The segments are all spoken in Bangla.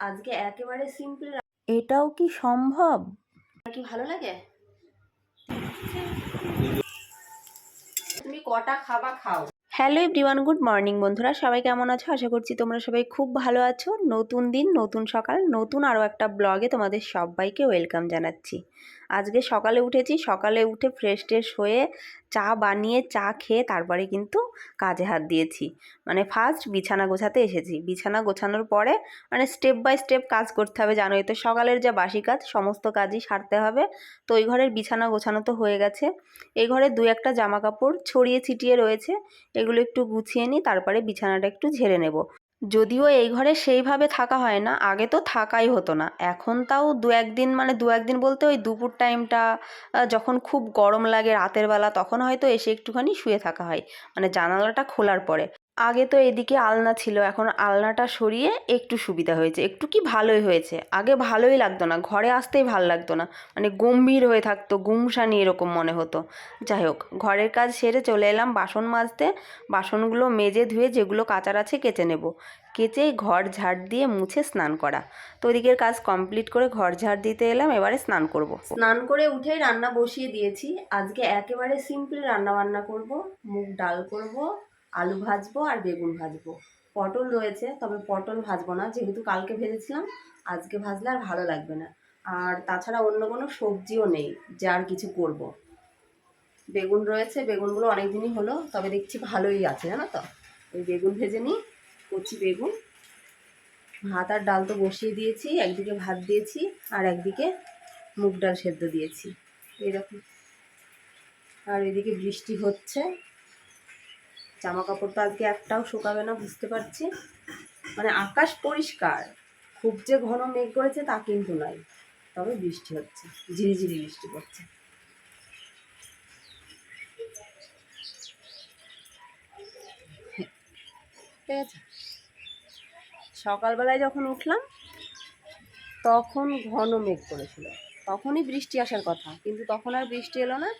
আজকে একেবারে সিম্পল এটাও কি সম্ভব? কি ভালো লাগে? তুমি কটা খাবা খাও। হ্যালো এভরিওয়ান গুড মর্নিং বন্ধুরা সবাই কেমন আছো? আশা করছি তোমরা সবাই খুব ভালো আছো। নতুন দিন নতুন সকাল নতুন আরও একটা ব্লগে তোমাদের সবাইকে ওয়েলকাম জানাচ্ছি। আজকে সকালে উঠেছি, সকালে উঠে ফ্রেশ ট্রেশ হয়ে চা বানিয়ে চা খেয়ে তারপরে কিন্তু কাজে হাত দিয়েছি। মানে ফার্স্ট বিছানা গোছাতে এসেছি। বিছানা গোছানোর পরে মানে স্টেপ বাই স্টেপ কাজ করতে হবে, জানোই তো সকালের যা বাসি কাজ, সমস্ত কাজই সারতে হবে। তো ওই ঘরের বিছানা গোছানো তো হয়ে গেছে। এই ঘরে দু একটা জামা কাপড় ছড়িয়ে ছিটিয়ে রয়েছে। এগুলো একটু গুছিয়ে নিই, তারপরে বিছানাটা একটু ঝেড়ে নেব। যদিও এই ঘরে সেইভাবে থাকা হয় না, আগে তো থাকাই হতো না। এখন তাও দু একদিন মানে দু একদিন বলতে ওই দুপুর টাইমটা যখন খুব গরম লাগে রাতের বেলা, তখন হয়তো এসে একটুখানি শুয়ে থাকা হয়। মানে জানালাটা খোলার পরে। আগে তো এদিকে আলনা ছিল, এখন আলনাটা সরিয়ে একটু সুবিধা হয়েছে। একটু কি ভালোই হয়েছে। আগে ভালোই লাগতো না, ঘরে আসতেই ভালো লাগতো না। মানে গম্ভীর হয়ে থাকতো গুমসানি এরকম মনে হতো। যাই হোক, ঘরের কাজ সেরে চলে এলাম বাসন মাজতে। বাসনগুলো মেজে ধুয়ে যেগুলো কাচার আছে কেচে নেব। কেচে ঘর ঝাড় দিয়ে মুছে স্নান করা। তো ওদিকের কাজ কমপ্লিট করে ঘর ঝাড় দিতে এলাম, এবারে স্নান করব। স্নান করে উঠেই রান্না বসিয়ে দিয়েছি। আজকে একেবারে সিম্পল রান্না বান্না করব। মুগ ডাল করব। আলু ভাজবো আর বেগুন ভাজবো। পটল রয়েছে, তবে পটল ভাজবো না। যেহেতু কালকে ভেজেছিলাম, আজকে ভাজলে আর ভালো লাগবে না। আর তাছাড়া অন্য কোনো সবজিও নেই, যে আর কিছু করব। বেগুন রয়েছে, বেগুনগুলো অনেক দিনই হলো, তবে দেখছি ভালোই আছে, জানো তো? ওই বেগুন ভেজে নিই, কচি বেগুন। ভাত আর ডাল তো বসিয়ে দিয়েছি, একদিকে ভাত দিয়েছি আর একদিকে মুগ ডাল সেদ্ধ দিয়েছি। এরকম। আর এদিকে বৃষ্টি হচ্ছে। জামা কাপড় তো আজকে একটাও শুকাবে না, বুঝতে পারছি। মানে আকাশ পরিষ্কার, খুব যে ঘন মেঘ করেছে তা কিন্তু নয়, তবে বৃষ্টি হচ্ছে, ঝিরিঝিরি বৃষ্টি পড়ছে। ঠিক আছে সকালবেলায় যখন উঠলাম, তখন ঘন মেঘ করেছিল, তখনই বৃষ্টি আসার কথা, কিন্তু তখন আর বৃষ্টি এলো না,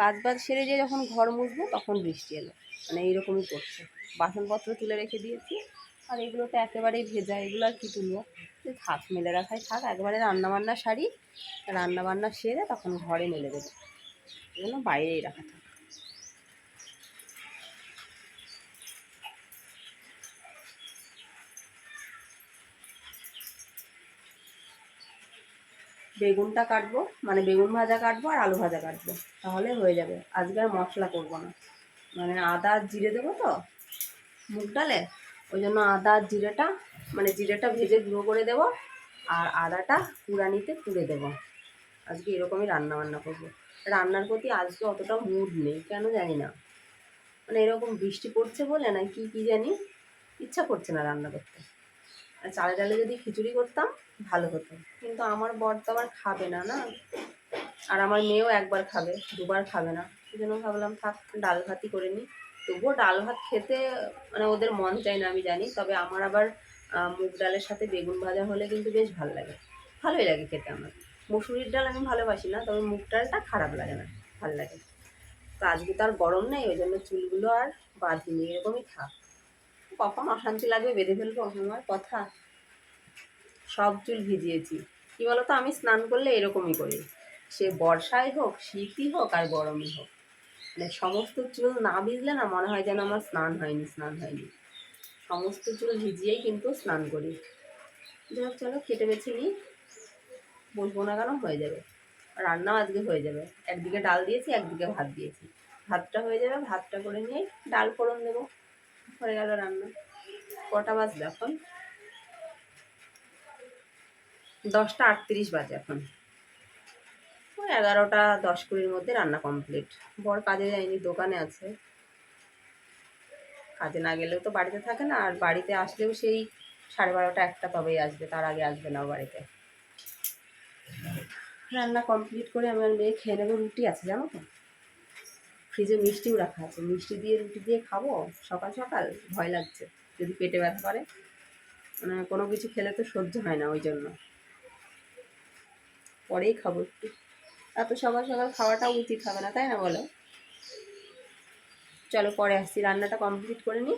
কাজ বাজ সেরে দিয়ে যখন ঘর মুছবো, তখন বৃষ্টি এলো। মানে এইরকমই করছে। বাসনপত্র তুলে রেখে দিয়েছি। আর এগুলো তো একেবারেই ভেজা, এগুলো আর কি তুলবো? থাক, মেলে রাখাই থাক। একবারে রান্নাবান্না সারি, রান্নাবান্না সেরে তখন ঘরে মেলে দেবো। এগুলো বাইরেই রাখা থাক। বেগুনটা কাটবো মানে বেগুন ভাজা কাটবো আর আলু ভাজা কাটবো। তাহলে হয়ে যাবে। আজকে আর মশলা করব না। মানে আদা জিরে দেবো তো, মুগ ডালে? ওই জন্য আদা জিরেটা মানে জিরেটা ভেজে গুঁড়ো করে দেবো, আর আদাটা কুড়ানিতে পুড়ে দেবো। আজকে এরকমই রান্না বান্না করব। রান্নার প্রতি আজকে অতটা মুড নেই, কেন জানি না। মানে এরকম বৃষ্টি পড়ছে বলে না, কি কি জানি? ইচ্ছা করছে না রান্না করতে। আর চালে ডালে যদি খিচুড়ি করতাম, ভালো হতো। কিন্তু আমার বর তো আবার খাবে না না? আর আমার মেয়েও একবার খাবে, দুবার খাবে না। জন্য ভাবলাম, থাক, ডাল ভাতই করে নিই। তবুও ডাল ভাত খেতে মানে ওদের মন চায় না, আমি জানি। তবে আমার আবার মুগ ডালের সাথে বেগুন ভাজা হলে কিন্তু বেশ ভালো লাগে। ভালোই লাগে খেতে আমার। মুসুরির ডাল আমি ভালোবাসি না, তবে মুগ ডালটা খারাপ লাগে না, ভালো লাগে। তো আজকে তো আর গরম নেই, ওই জন্য চুলগুলো আর বাঁধিনি, এরকমই থাক। কখন অশান্তি লাগবে বেঁধে ফেলব আমার কথা। সব চুল ভিজিয়েছি। কি বলতো, আমি স্নান করলে এরকমই করি। সে বর্ষায় হোক, শীতই হোক, আর গরমই হোক। মানে সমস্ত চুল না ভিজলে না মনে হয় যেন আমার স্নান হয়নি স্নান হয়নি। সমস্ত চুল ভিজিয়েই কিন্তু স্নান করি। যাই চলো কেটে বেছে নিই। বলব না কেন? হয়ে যাবে। রান্নাও আজকে হয়ে যাবে। একদিকে ডাল দিয়েছি, একদিকে ভাত দিয়েছি। ভাতটা হয়ে যাবে, ভাতটা করে নিয়ে ডাল ফোড়ন দেবো। হয়ে গেল রান্না। কটা বাজবে এখন? দশটা আটত্রিশ বাজে এখন। ওই এগারোটা, দশ কুড়ির মধ্যে রান্না কমপ্লিট বর কাজে যায়নি, দোকানে আছে। কাজে না গেলেও তো বাড়িতে থাকে না, আর বাড়িতে আসলেও সেই সাড়ে বারোটা, একটা তবেই আসবে, তার আগে আসবে না বাড়িতে। রান্না কমপ্লিট করে আমার মেয়ে খেয়ে নেব, রুটি আছে, জানো তো? ফ্রিজে মিষ্টিও রাখা আছে, মিষ্টি দিয়ে রুটি দিয়ে খাব, সকাল সকাল, ভয় লাগছে, যদি পেটে ব্যথা করে। মানে কোনো কিছু খেলে তো সহ্য হয় না ওই জন্য। পরেই খাব একটু। এত সকাল সকাল খাওয়াটা উচিত হবে না, তাই না বলো? চলো পরে আসছি, রান্নাটা কমপ্লিট করে নি।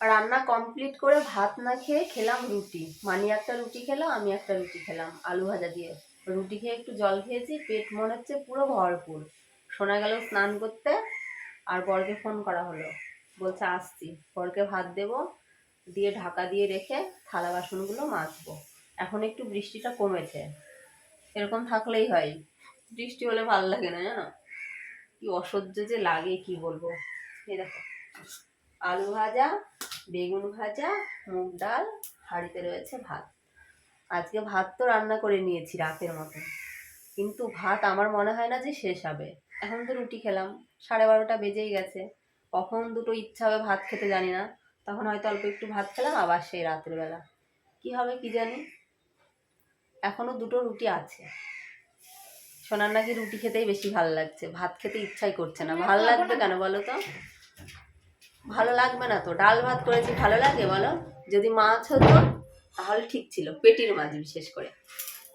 রান্না কমপ্লিট করে ভাত না খেয়ে খেলাম রুটি। মানি একটা রুটি খেলাম, আমি একটা রুটি খেলাম, আলু ভাজা দিয়ে। রুটি খেয়ে একটু জল খেয়েছি, পেট মনে হচ্ছে পুরো ভরপুর। শোনা গেল স্নান করতে, আর বরকে ফোন করা হলো। বলছে, আসছি। বরকে ভাত দেব, দিয়ে ঢাকা দিয়ে রেখে থালা বাসনগুলো মাজবো। এখন একটু বৃষ্টিটা কমেছে। এরকম থাকলেই হয়। বৃষ্টি হলে ভালো লাগে না, জানো? কি অসহ্য যে লাগে, কি বলব? এই দেখো, আলু ভাজা, বেগুন ভাজা, মুগ ডাল, হাঁড়িতে রয়েছে ভাত। আজকে ভাত তো রান্না করে নিয়েছি রাতের মতো। কিন্তু ভাত আমার মনে হয় না যে শেষ হবে। এখন তো রুটি খেলাম, সাড়ে বারোটা বেজেই গেছে। কখন দুটো ইচ্ছা হবে ভাত খেতে জানি না। তখন হয়তো অল্প একটু ভাত খেলাম, আবার সেই রাতের বেলা। কি হবে কি জানি? এখনও দুটো রুটি আছে। সোনার নাকি রুটি খেতেই বেশি ভালো লাগছে। ভাত খেতে ইচ্ছাই করছে না। ভালো লাগবে কেন বলো তো? ভালো লাগবে না তো? ডাল ভাত করেছি, ভালো লাগে বলো? যদি মাছ হতো তাহলে ঠিক ছিল, পেটির মাছ বিশেষ করে।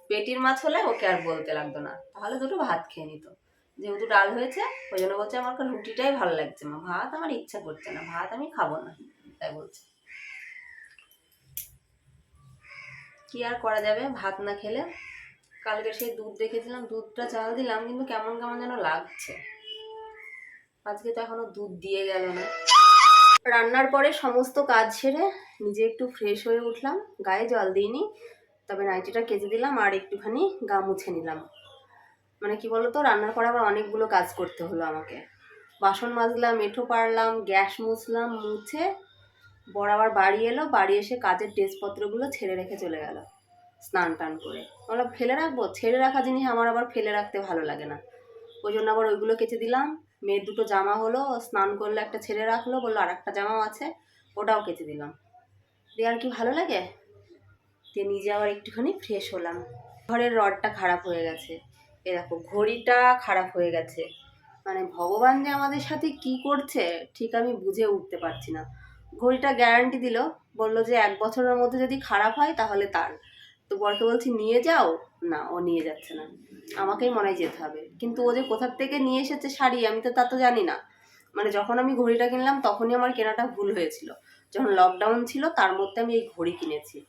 পেটির মাছ হলে ওকে আর বলতে লাগতো না। তাহলে দুটো ভাত খেয়ে নিত। যেহেতু ডাল হয়েছে, ওই জন্য বলছে আমার রুটিটাই ভালো লাগছে মা ভাত আমার ইচ্ছা করছে না, ভাত আমি খাব না, তাই বলছে। কি আর করা যাবে? ভাত না খেলে? কালকে সেই দুধ দেখেছিলাম, দুধটা চাল দিলাম, কিন্তু কেমন কেমন যেন লাগছে। আজকে তো এখনও দুধ দিয়ে গেল না। রান্নার পরে সমস্ত কাজ সেরে নিজে একটু ফ্রেশ হয়ে উঠলাম, গায়ে জল দিইনি, তবে নাইটিটা কেচে দিলাম আর একটুখানি গা মুছে নিলাম। মানে কি বলতো, রান্নার পরে আবার অনেকগুলো কাজ করতে হলো আমাকে। বাসন মাজলাম, এঁঠো পারলাম গ্যাস মুছলাম, মুছে বড় আবার বাড়ি এলো, বাড়ি এসে কাজের ড্রেসপত্রগুলো ছেড়ে রেখে চলে গেল, স্নান টান করে। বললাম, ফেলে রাখব? ছেড়ে রাখা জিনিস আমার আবার ফেলে রাখতে ভালো লাগে না। ওই জন্য আবার ওইগুলো কেচে দিলাম মেয়ের দুটো জামা হলো, স্নান করলে, একটা ছেড়ে রাখল, বলল আর একটা জামাও আছে, ওটাও কেচে দিলাম। দিয়ে আর কি ভালো লাগে? দিয়ে নিজে আবার একটুখানি ফ্রেশ হলাম। ঘরের রডটা খারাপ হয়ে গেছে। এ দেখো, ঘড়িটা খারাপ হয়ে গেছে। মানে ভগবান যে আমাদের সাথে কি করছে, ঠিক আমি বুঝে উঠতে পারছি না। ঘড়িটা গ্যারান্টি দিল, বলল যে এক বছরের মধ্যে যদি খারাপ হয়, তাহলে তার। তো বরকে বলছি, নিয়ে যাও। না, ও নিয়ে যাচ্ছে না। আমাকেই মনে হয় যেতে হবে। কিন্তু ও যে কোথার থেকে নিয়ে এসেছে শাড়ি, আমি তো তা তো জানি না। মানে যখন আমি ঘড়িটা কিনলাম, তখনই আমার কেনাটা ভুল হয়েছিল। যখন লকডাউন ছিল, তার মধ্যে আমি এই ঘড়ি কিনেছি।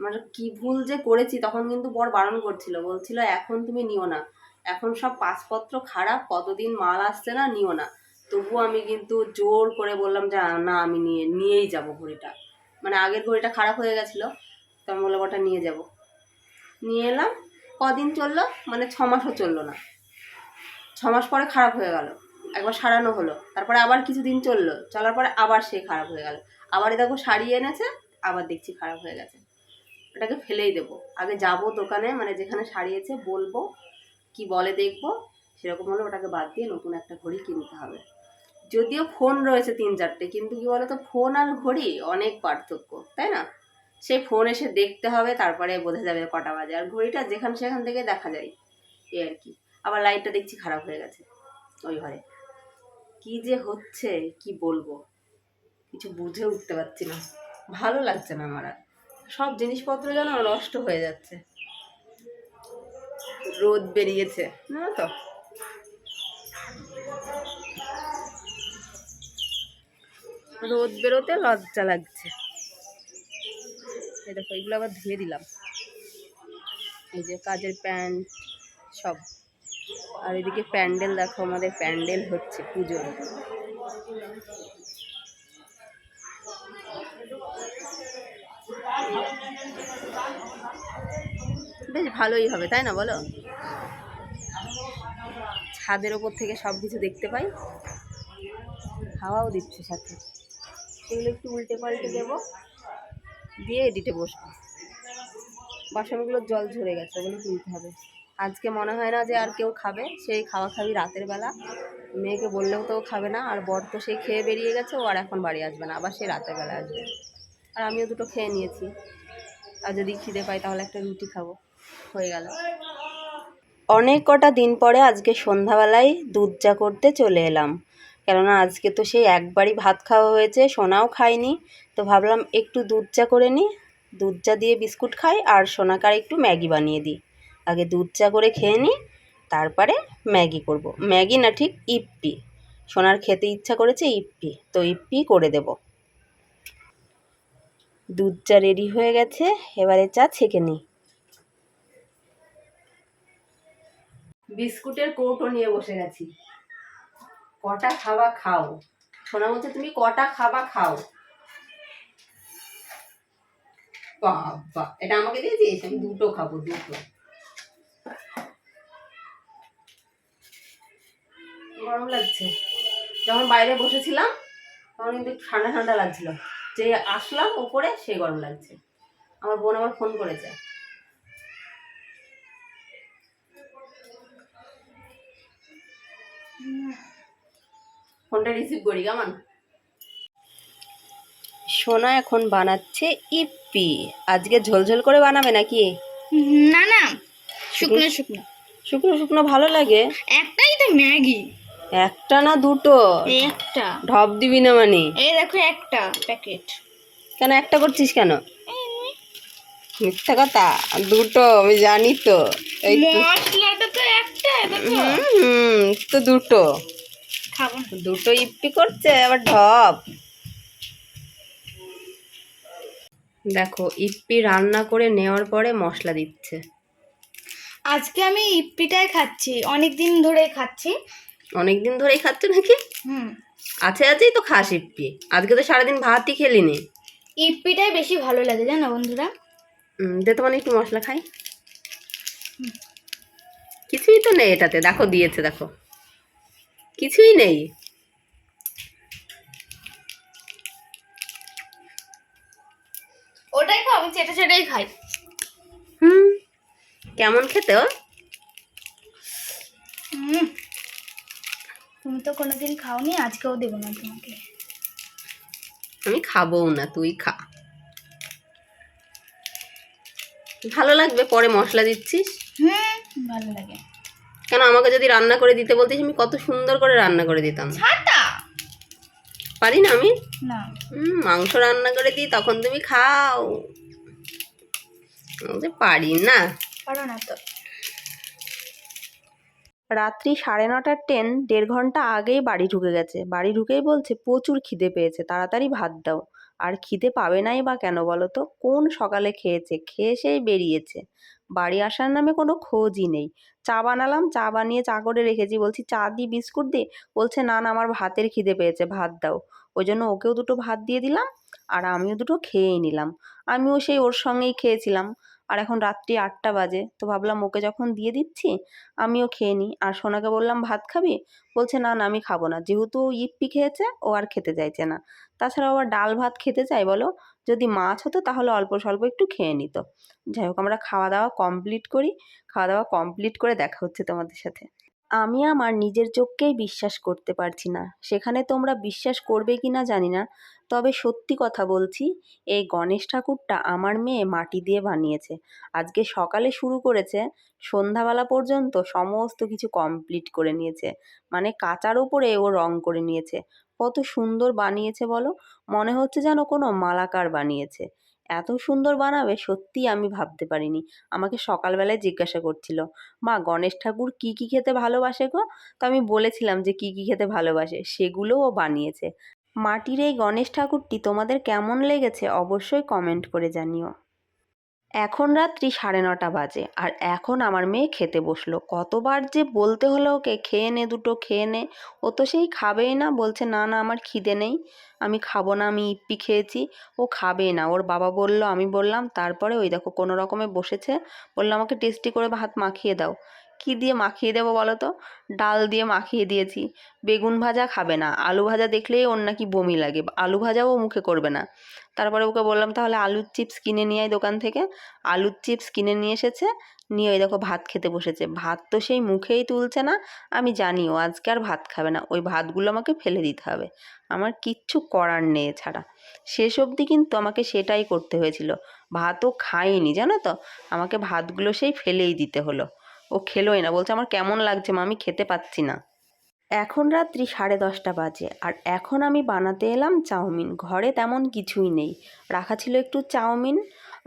মানে কি ভুল যে করেছি, তখন কিন্তু বর বারণ করছিল। বলছিল, এখন তুমি নিও না। এখন সব পাসপত্র খারাপ, কতদিন মাল আসছে না, নিও না। তবুও আমি কিন্তু জোর করে বললাম যে, না, আমি নিয়ে, নিয়েই যাব ঘড়িটা। মানে আগের ঘড়িটা খারাপ হয়ে গেছিল, তো আমি বললাম, ওটা নিয়ে যাব। নিয়ে এলাম। কদিন চলল? মানে ছ মাসও চলল না। ছ মাস পরে খারাপ হয়ে গেল। একবার সারানো হলো। তারপরে আবার কিছুদিন চলল। চলার পরে আবার সে খারাপ হয়ে গেল। আবার দেখো সারিয়ে এনেছে, আবার দেখছি খারাপ হয়ে গেছে। ওটাকে ফেলেই দেবো। আগে যাব দোকানে মানে যেখানে সারিয়েছে বলব, কি বলে দেখব, সেরকম হলে ওটাকে বাদ দিয়ে নতুন একটা ঘড়ি কিনতে হবে। যদিও ফোন রয়েছে তিন চারটে, কিন্তু কি বলতো, ফোন আর ঘড়ি অনেক পার্থক্য, তাই না? সেই ফোন এসে দেখতে হবে, তারপরে বোঝা যাবে কটা বাজে। আর ঘড়িটা যেখান সেখান থেকে দেখা যায়, এই আর কি। আবার লাইটটা দেখছি খারাপ হয়ে গেছে ওই ঘরে। কি যে হচ্ছে, কি বলব? কিছু বুঝে উঠতে পারছি না। ভালো লাগছে না আমার আর। সব জিনিসপত্র যেন নষ্ট হয়ে যাচ্ছে। রোদ বেরিয়েছে না তো? রোদ বেরোতে লজ্জা লাগছে। এই দেখো, এগুলো আবার ধুয়ে দিলাম। এই যে কাজের প্যান্ট সব। আর এদিকে প্যান্ডেল দেখো, আমাদের প্যান্ডেল হচ্ছে পুজোর। বেশ ভালোই হবে, তাই না বলো? ছাদের ওপর থেকে সব কিছু দেখতে পাই। হাওয়াও দিচ্ছে সাথে। এগুলো একটু উল্টে পাল্টে দেবো। দিয়ে এডিটে বসবো। বাসনগুলোর জল ঝরে গেছে, ওগুলো তুলতে হবে। আজকে মনে হয় না যে আর কেউ খাবে, সেই খাওয়া খাবি রাতের বেলা। মেয়েকে বললেও তো খাবে না, আর বর তো সেই খেয়ে বেরিয়ে গেছে, ও আর এখন বাড়ি আসবে না, আবার সেই রাতের বেলা আসবে। আর আমিও দুটো খেয়ে নিয়েছি। আর যদি খিদে পাই তাহলে একটা রুটি খাব। হয়ে গেল। অনেক কটা দিন পরে আজকে সন্ধ্যাবেলায় দুধ চা করতে চলে এলাম। কেননা আজকে তো সেই একবারই ভাত খাওয়া হয়েছে, সোনাও খায়নি তো ভাবলাম একটু দুধ চা করে নিই। দুধ চা দিয়ে বিস্কুট খাই আর সোনাকার একটু ম্যাগি বানিয়ে দিই। আগে দুধ চা করে খেয়ে নিই, তারপরে ম্যাগি করব। ম্যাগি না ঠিক ইপ্পি। সোনার খেতে ইচ্ছা করেছে ইপ্পি, তো ইপ্পি করে দেব। দুধ চা রেডি হয়ে গেছে, এবারে চা ছেঁকে নিই। বিস্কুটের কৌটো নিয়ে বসে গেছি। কটা খাবা খাও? শোনা বলছে, তুমি কটা খাবা খাও? বাবা, এটা আমাকে দিয়েছিস? আমি দুটো খাব, দুটো। গরম লাগছে। যখন বাইরে বসেছিলাম, তখন কিন্তু ঠান্ডা ঠান্ডা লাগছিল। যে আসলাম ওপরে, সে গরম লাগছে। আমার বোন আবার ফোন করেছে। ফোনটা রিসিভ করি কেমন? সোনা এখন বানাচ্ছে ইপ্পি। আজকে ঝোলঝোল করে বানাবে নাকি? না না। শুকনো শুকনো শুকনো। শুকনো ভালো লাগে। একটাই তো ম্যাগি। একটা না দুটো? একটা। ঢপ দিবি না মানে? এই দেখো একটা প্যাকেট কেন একটা করছিস কেন? মিথ্যা কথা দুটো আমি জানি তো। এই মশলাটা তো একটা হুম, তো দুটো। খাব দুটো ইপ্পি করছে আবার ঢপ। দেখো ইপ্পি রান্না করে নেওয়ার পরে মশলা দিচ্ছে। আজকে আমি ইপ্পিটাই খাচ্ছি অনেক দিন ধরে খাচ্ছি। অনেকদিন ধরেই খাচ্ছ নাকি? হুম। আছে আছেই তো খাস ইপ্পি আজকে তো সারাদিন ভাতই খেলি নে। ইপ্পিটাই বেশি ভালো লাগে জানো বন্ধুরা? দে তোমার একটু মশলা খাই। কিছুই তো নেই এটাতে। দেখো দিয়েছে দেখো। কিছুই নেই। ওটাই খাও আমি চেটে চেটেই খাই। হুম কেমন খেতে ও হুম তুমি তো কোনোদিন খাওনি আজকেও দেবো না তোমাকে। আমি খাব না তুই খা। ভালো লাগবে পরে মশলা দিচ্ছিস? হুম ভালো লাগে। কেন আমাকে যদি রান্না করে দিতে বলতিস আমি কত সুন্দর করে রান্না করে দিতাম। পারি না আমি? না। মাংস রান্না করে দিই তখন তুমি খাও। পারি না। পারো না তো। রাত্রি সাড়ে নটার ট্রেন দেড় ঘণ্টা আগেই বাড়ি ঢুকে গেছে। বাড়ি ঢুকেই বলছে প্রচুর খিদে পেয়েছে তাড়াতাড়ি ভাত দাও। আর খিদে পাবে নাই বা কেন বলো তো? কোন সকালে খেয়েছে? খেয়ে সেই বেরিয়েছে। বাড়ি আসার নামে কোনো খোঁজই নেই। চা বানালাম, চা বানিয়ে চা করে রেখেছি। বলছি, চা দি, বিস্কুট দি? বলছে, না না, আমার ভাতের খিদে পেয়েছে, ভাত দাও। ওই জন্য ওকেও দুটো ভাত দিয়ে দিলাম আর আমিও দুটো খেয়েই নিলাম। আমিও সেই ওর সঙ্গেই খেয়েছিলাম। আর এখন রাত্রি আটটা বাজে। তো ভাবলাম ওকে যখন দিয়ে দিচ্ছি, আমিও খেয়ে নিই। আর সোনাকে বললাম, ভাত খাবি? বলছে, না না, আমি খাব না। যেহেতু ও ইপ্পি খেয়েছে, ও আর খেতে চাইছে না। তাছাড়া আবার ডাল ভাত খেতে চাই বলো? যদি মাছ হতো, তাহলে অল্প স্বল্প একটু খেয়ে নিত। যাই হোক, আমরা খাওয়া দাওয়া কমপ্লিট করি। খাওয়া দাওয়া কমপ্লিট করে দেখা হচ্ছে তোমাদের সাথে। আমি আমার নিজের চোখকেই বিশ্বাস করতে পারছি না। সেখানে তোমরা বিশ্বাস করবে কি না জানি না, তবে সত্যি কথা বলছি, এই গণেশ ঠাকুরটা আমার মেয়ে মাটি দিয়ে বানিয়েছে। আজকে সকালে শুরু করেছে, সন্ধ্যাবেলা পর্যন্ত সমস্ত কিছু কমপ্লিট করে নিয়েছে। মানে কাঁচার ওপরে ও রং করে নিয়েছে। কত সুন্দর বানিয়েছে বলো? মনে হচ্ছে যেন কোনো মালাকার বানিয়েছে। এত সুন্দর বানাবে সত্যিই আমি ভাবতে পারিনি। আমাকে সকালবেলায় জিজ্ঞাসা করছিল, মা, গণেশ ঠাকুর কী কী খেতে ভালোবাসে গো? তো আমি বলেছিলাম যে, কী কী খেতে ভালোবাসে? সেগুলোও বানিয়েছে। মাটির এই গণেশ ঠাকুরটি তোমাদের কেমন লেগেছে অবশ্যই কমেন্ট করে জানিও। এখন রাত্রি সাড়ে নটা বাজে, আর এখন আমার মেয়ে খেতে বসল। কতবার যে বলতে হলো ওকে, খেয়ে নে দুটো, খেয়ে নে। ও তো সেই খাবেই না, বলছে, না না, আমার খিদে নেই, আমি খাব না, আমি ইপ্পি খেয়েছি। ও খাবে না। ওর বাবা বলল, আমি বললাম, তারপরে ওই দেখো, কোনো রকমে বসেছে, বলল, আমাকে টেস্টি করে ভাত মাখিয়ে দাও। কী দিয়ে মাখিয়ে দেবো বলো তো? ডাল দিয়ে মাখিয়ে দিয়েছি। বেগুন ভাজা খাবে না। আলু ভাজা দেখলেই ওর নাকি বমি লাগে। আলু ভাজাও মুখে করবে না। তারপরে ওকে বললাম, তাহলে আলুর চিপস কিনে নিয়ে দোকান থেকে। আলুর চিপস কিনে নিয়ে এসেছে। নিয়ে ওই দেখো ভাত খেতে বসেছে। ভাত তো সেই মুখেই তুলছে না। আমি জানি ও আজকে আর ভাত খাবে না। ওই ভাতগুলো আমাকে ফেলে দিতে হবে। আমার কিচ্ছু করার নেই ছাড়া। শেষ অবধি কিন্তু আমাকে সেটাই করতে হয়েছিল। ভাতও খাইনি, জানো তো? আমাকে ভাতগুলো সেই ফেলেই দিতে হলো। ও খেলোই না। বলছে, আমার কেমন লাগছে মা, আমি খেতে পাচ্ছি না। এখন রাত্রি সাড়ে দশটা বাজে, আর এখন আমি বানাতে এলাম চাউমিন। ঘরে তেমন কিছুই নেই। রাখা ছিল একটু চাউমিন,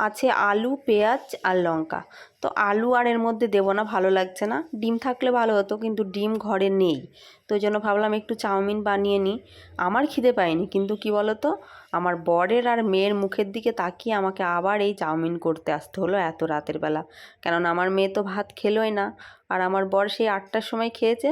আছে আলু, পেঁয়াজ আর লঙ্কা। তো আলু আর এর মধ্যে দেবো না, ভালো লাগছে না। ডিম থাকলে ভালো হতো, কিন্তু ডিম ঘরে নেই। তো জন্য ভাবলাম একটু চাউমিন বানিয়ে নিই। আমার খিদে পায়নি, কিন্তু কি বলো তো আমার বরের আর মেয়ের মুখের দিকে তাকিয়ে আমাকে আবার এই চাউমিন করতে আসতে হলো এত রাতের বেলা। কেননা আমার মেয়ে তো ভাত খেলোই না। আর আমার বর সেই আটটার সময় খেয়েছে।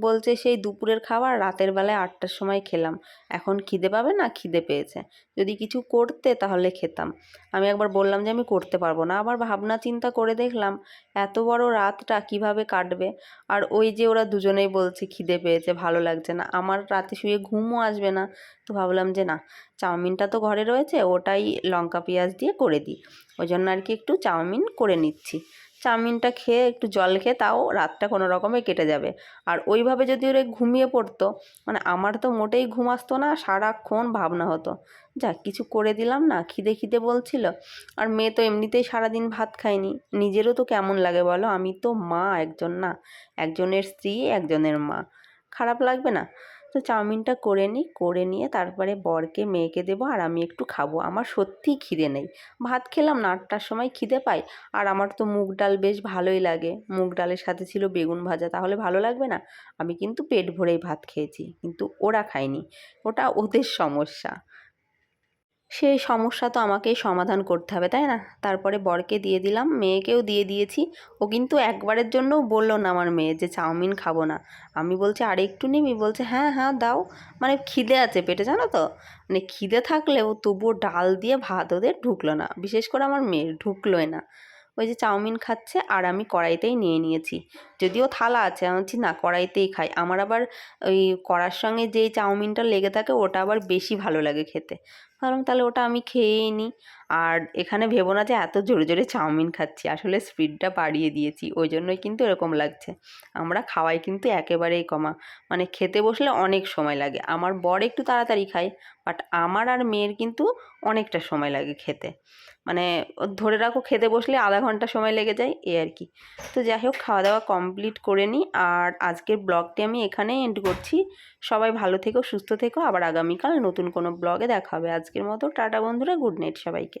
বলছে সেই দুপুরের খাবার রাতের বেলায় আটটার সময় খেলাম। এখন খিদে পাবে না? খিদে পেয়েছে। যদি কিছু করতে তাহলে খেতাম। আমি একবার বললাম যে আমি করতে পারব না। আবার ভাবনা চিন্তা করে দেখলাম, এত বড় রাতটা কীভাবে কাটবে? আর ওই যে ওরা দুজনেই বলছে, খিদে পেয়েছে, ভালো লাগছে না। আমার রাতে শুয়ে ঘুমও আসবে না। তো ভাবলাম যে না, চাউমিনটা তো ঘরে রয়েছে, ওটাই লঙ্কা পেঁয়াজ দিয়ে করে দিই। ওই জন্য আর কি একটু চাউমিন করে নিচ্ছি। চাউমিনটা খেয়ে একটু জল খেয়ে তাও রাতটা কোনো রকমে কেটে যাবে। আর ওইভাবে যদি ওরে ঘুমিয়ে পড়তো মানে আমার তো মোটেই ঘুম আসতো না, সারাক্ষণ ভাবনা হতো। যাক কিছু করে দিলাম না, খিদে খিদে বলছিল। আর মেয়ে তো এমনিতেই সারাদিন ভাত খায়নি। নিজেরও তো কেমন লাগে বলো? আমি তো মা একজন না, একজনের স্ত্রী, একজনের মা। খারাপ লাগবে না? তো চাউমিনটা করে নিই, করে নিয়ে তারপরে বরকে, মেয়েকে দেবো আর আমি একটু খাব। আমার সত্যিই খিদে নেই। ভাত খেলাম না, আটটার সময় খিদে পাই আর আমার তো মুগ ডাল বেশ ভালোই লাগে। মুগ ডালের সাথে ছিল বেগুন ভাজা, তাহলে ভালো লাগবে না? আমি কিন্তু পেট ভরেই ভাত খেয়েছি, কিন্তু ওরা খায়নি। ওটা ওদের সমস্যা। সেই সমস্যা তো আমাকে সমাধান করতে হবে, তাই না? তারপরে বরকে দিয়ে দিলাম, মেয়েকেও দিয়ে দিয়েছি। ও কিন্তু একবারের জন্যও বলল না আমার মেয়ে যে চাউমিন খাব না। আমি বলছি, আর একটু নিবি? বলছে হ্যাঁ হ্যাঁ দাও। মানে খিদে আছে পেটে, জানো তো? মানে খিদে থাকলেও তবুও ডাল দিয়ে ভাত ওদের ঢুকলো না। বিশেষ করে আমার মেয়ের ঢুকলোই না। ওই যে চাউমিন খাচ্ছে আর আমি কড়াইতেই নিয়ে নিয়েছি। যদিও থালা আছে, আমি বলছি, না, কড়াইতেই খাই। আমার আবার ওই কড়ার সঙ্গে যেই চাউমিনটা লেগে থাকে, ওটা আবার বেশি ভালো লাগে খেতে। ভাবলাম তাহলে ওটা আমি খেয়েই নিই আর এখানে ভেবো না যে এত জোরে জোরে চাউমিন খাচ্ছি। আসলে স্পিডটা বাড়িয়ে দিয়েছি, ওই জন্যই কিন্তু এরকম লাগছে। আমরা খাওয়াই কিন্তু একেবারেই কমা। মানে খেতে বসলে অনেক সময় লাগে। আমার বর একটু তাড়াতাড়ি খায়, বাট আমার আর মেয়ের কিন্তু অনেকটা সময় লাগে খেতে। মানে ধরে রাখো খেতে বসলে আধা ঘণ্টা সময় লেগে যায়, এ আর কি। তো যাই হোক খাওয়া দাওয়া কমপ্লিট করে নিই আর আজকের ব্লগটি আমি এখানেই এন্ড করছি। সবাই ভালো থেকো, সুস্থ থেকো। আবার আগামীকাল নতুন কোনো ব্লগে দেখা হবে আজকের মতো টাটা বন্ধুরা গুড নাইট সবাইকে।